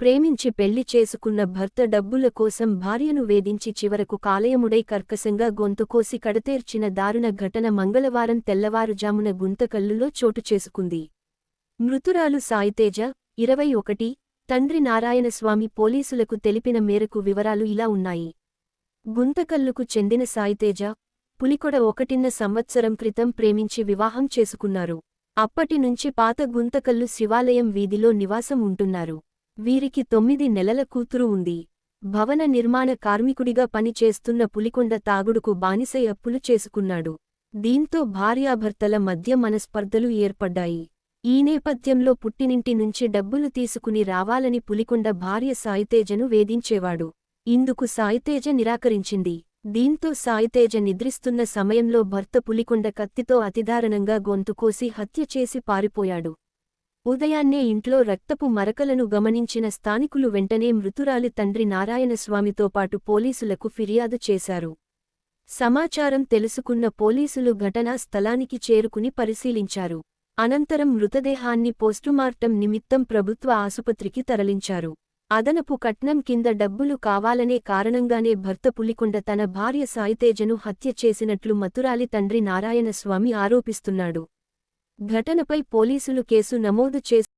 ప్రేమించి పెళ్ళి చేసుకున్న భర్త డబ్బుల కోసం భార్యను వేధించి చివరకు కాలయముడై కర్కశంగా గొంతుకోసి కడతేర్చిన దారుణ ఘటన మంగళవారం తెల్లవారుజామున గుంతకల్లులో చోటు చేసుకుంది. మృతురాలు సాయితేజ ఇరవై ఒకటి తండ్రి నారాయణస్వామి పోలీసులకు తెలిపిన మేరకు వివరాలు ఇలా ఉన్నాయి. గుంతకల్లుకు చెందిన సాయితేజ పులికొడ ఒకటిన్న సంవత్సరం క్రితం ప్రేమించి వివాహం చేసుకున్నారు. అప్పటినుంచి పాత గుంతకల్లు శివాలయం వీధిలో నివాసం ఉంటున్నారు. వీరికి తొమ్మిది నెలల కూతురు ఉంది. భవన నిర్మాణ కార్మికుడిగా పనిచేస్తున్న పులికొండ తాగుడుకు బానిసై అప్పులు చేసుకున్నాడు. దీంతో భార్యాభర్తల మధ్య మనస్పర్ధలు ఏర్పడ్డాయి. ఈ నేపథ్యంలో పుట్టినింటి నుంచి డబ్బులు తీసుకుని రావాలని పులికొండ భార్య సాయితేజను వేధించేవాడు. ఇందుకు సాయితేజ నిరాకరించింది. దీంతో సాయితేజ నిద్రిస్తున్న సమయంలో భర్త పులికొండ కత్తితో అతిదారుణంగా గొంతుకోసి హత్య చేసి పారిపోయాడు. ఉదయాన్నే ఇంట్లో రక్తపు మరకలను గమనించిన స్థానికులు వెంటనే మృతురాలి తండ్రి నారాయణస్వామితో పాటు పోలీసులకు ఫిర్యాదు చేశారు. సమాచారం తెలుసుకున్న పోలీసులు ఘటనా స్థలానికి చేరుకుని పరిశీలించారు. అనంతరం మృతదేహాన్ని పోస్టుమార్టం నిమిత్తం ప్రభుత్వ ఆసుపత్రికి తరలించారు. అదనపు కట్నం కింద డబ్బులు కావాలనే కారణంగానే భర్త పులికొండ తన భార్య సాయితేజను హత్య చేసినట్లు మతురాలి తండ్రి నారాయణస్వామి ఆరోపిస్తున్నాడు. ఘటనపై పోలీసులు కేసు నమోదు చేసి